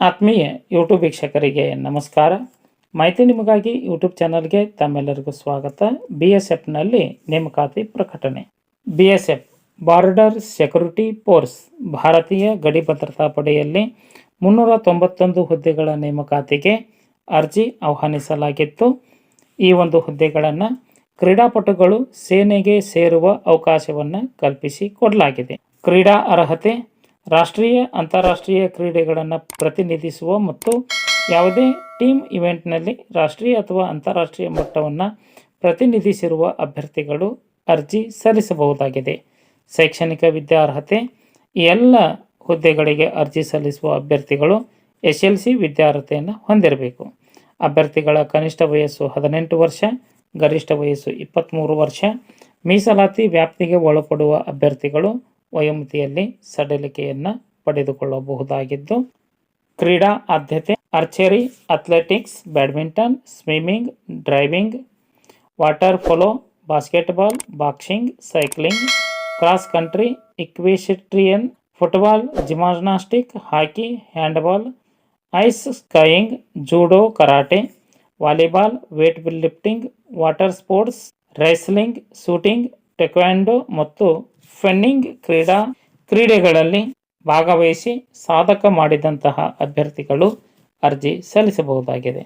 ಆತ್ಮೀಯ ಯೂಟ್ಯೂಬ್ ವೀಕ್ಷಕರಿಗೆ ನಮಸ್ಕಾರ. ಮಾಹಿತಿ ನಿಮಗಾಗಿ ಯೂಟ್ಯೂಬ್ ಚಾನಲ್ಗೆ ತಮ್ಮೆಲ್ಲರಿಗೂ ಸ್ವಾಗತ. ಬಿ ಎಸ್ ಎಫ್ನಲ್ಲಿ ನೇಮಕಾತಿ ಪ್ರಕಟಣೆ. B S F border security force ಭಾರತೀಯ ಗಡಿ ಭದ್ರತಾ ಪಡೆಯಲ್ಲಿ ಮುನ್ನೂರ ತೊಂಬತ್ತೊಂದು ಹುದ್ದೆಗಳ ನೇಮಕಾತಿಗೆ ಅರ್ಜಿ ಆಹ್ವಾನಿಸಲಾಗಿತ್ತು. ಈ ಒಂದು ಹುದ್ದೆಗಳನ್ನು ಕ್ರೀಡಾಪಟುಗಳು ಸೇನೆಗೆ ಸೇರುವ ಅವಕಾಶವನ್ನು ಕಲ್ಪಿಸಿ ಕೊಡಲಾಗಿದೆ. ಕ್ರೀಡಾ ಅರ್ಹತೆ ರಾಷ್ಟ್ರೀಯ, ಅಂತಾರಾಷ್ಟ್ರೀಯ ಕ್ರೀಡೆಗಳನ್ನು ಪ್ರತಿನಿಧಿಸುವ ಮತ್ತು ಯಾವುದೇ ಟೀಮ್ ಇವೆಂಟ್ನಲ್ಲಿ ರಾಷ್ಟ್ರೀಯ ಅಥವಾ ಅಂತಾರಾಷ್ಟ್ರೀಯ ಮಟ್ಟವನ್ನು ಪ್ರತಿನಿಧಿಸಿರುವ ಅಭ್ಯರ್ಥಿಗಳು ಅರ್ಜಿ ಸಲ್ಲಿಸಬಹುದಾಗಿದೆ. ಶೈಕ್ಷಣಿಕ ವಿದ್ಯಾರ್ಹತೆ ಎಲ್ಲ ಹುದ್ದೆಗಳಿಗೆ ಅರ್ಜಿ ಸಲ್ಲಿಸುವ ಅಭ್ಯರ್ಥಿಗಳು ಎಸ್ ಎಲ್ ಸಿ ವಿದ್ಯಾರ್ಹತೆಯನ್ನು ಹೊಂದಿರಬೇಕು. ಅಭ್ಯರ್ಥಿಗಳ ಕನಿಷ್ಠ ವಯಸ್ಸು ಹದಿನೆಂಟು ವರ್ಷ, ಗರಿಷ್ಠ ವಯಸ್ಸು ಇಪ್ಪತ್ತ್ಮೂರು ವರ್ಷ, ಮೀಸಲಾತಿ ವ್ಯಾಪ್ತಿಗೆ ಒಳಪಡುವ ಅಭ್ಯರ್ಥಿಗಳು ವಯೋಮಿತಿಯಲ್ಲಿ ಸಡಿಲಿಕೆಯನ್ನು ಪಡೆದುಕೊಳ್ಳಬಹುದಾಗಿದ್ದು, ಕ್ರೀಡಾ ಆದ್ಯತೆ, archery, athletics, badminton, swimming, driving, water polo, basketball, boxing, cycling, cross country equestrian football, gymnastic, hockey, handball, ice skiing, judo, karate, volleyball, weightlifting, water sports, wrestling, shooting taekwondo ಮತ್ತು ಫೆನ್ನಿಂಗ್ ಕ್ರೀಡಾ ಕ್ರೀಡೆಗಳಲ್ಲಿ ಭಾಗವಹಿಸಿ ಸಾಧಕ ಮಾಡಿದಂತಹ ಅಭ್ಯರ್ಥಿಗಳು ಅರ್ಜಿ ಸಲ್ಲಿಸಬಹುದಾಗಿದೆ.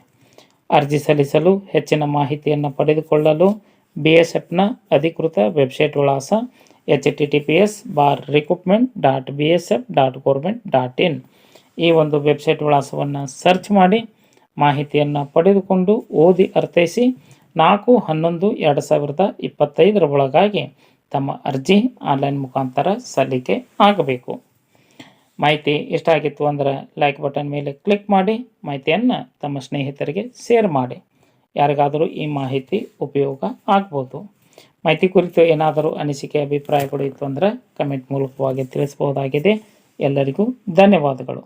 ಅರ್ಜಿ ಸಲ್ಲಿಸಲು ಹೆಚ್ಚಿನ ಮಾಹಿತಿಯನ್ನು ಪಡೆದುಕೊಳ್ಳಲು ಬಿ ಎಸ್ ಎಫ್ನ ಅಧಿಕೃತ ವೆಬ್ಸೈಟ್ ವಿಳಾಸ H T T P S bar recruitment dot B S F dot government dot in. ಈ ಒಂದು ವೆಬ್ಸೈಟ್ ವಿಳಾಸವನ್ನು ಸರ್ಚ್ ಮಾಡಿ ಮಾಹಿತಿಯನ್ನು ಪಡೆದುಕೊಂಡು ಓದಿ ಅರ್ಥೈಸಿ ನಾಲ್ಕು, ಹನ್ನೊಂದು, ಎರಡು ಸಾವಿರದ ಇಪ್ಪತ್ತೈದರ ಒಳಗಾಗಿ ತಮ್ಮ ಅರ್ಜಿ ಆನ್ಲೈನ್ ಮುಖಾಂತರ ಸಲ್ಲಿಕೆ ಆಗಬೇಕು. ಮಾಹಿತಿ ಎಷ್ಟಾಗಿತ್ತು ಅಂದರೆ ಲೈಕ್ ಬಟನ್ ಮೇಲೆ ಕ್ಲಿಕ್ ಮಾಡಿ, ಮಾಹಿತಿಯನ್ನು ತಮ್ಮ ಸ್ನೇಹಿತರಿಗೆ ಶೇರ್ ಮಾಡಿ. ಯಾರಿಗಾದರೂ ಈ ಮಾಹಿತಿ ಉಪಯೋಗ ಆಗ್ಬೋದು. ಮಾಹಿತಿ ಕುರಿತು ಏನಾದರೂ ಅನಿಸಿಕೆ, ಅಭಿಪ್ರಾಯಗಳು ಇತ್ತು ಅಂದರೆ ಕಮೆಂಟ್ ಮೂಲಕವಾಗಿ ತಿಳಿಸ್ಬೋದಾಗಿದೆ ಎಲ್ಲರಿಗೂ ಧನ್ಯವಾದಗಳು.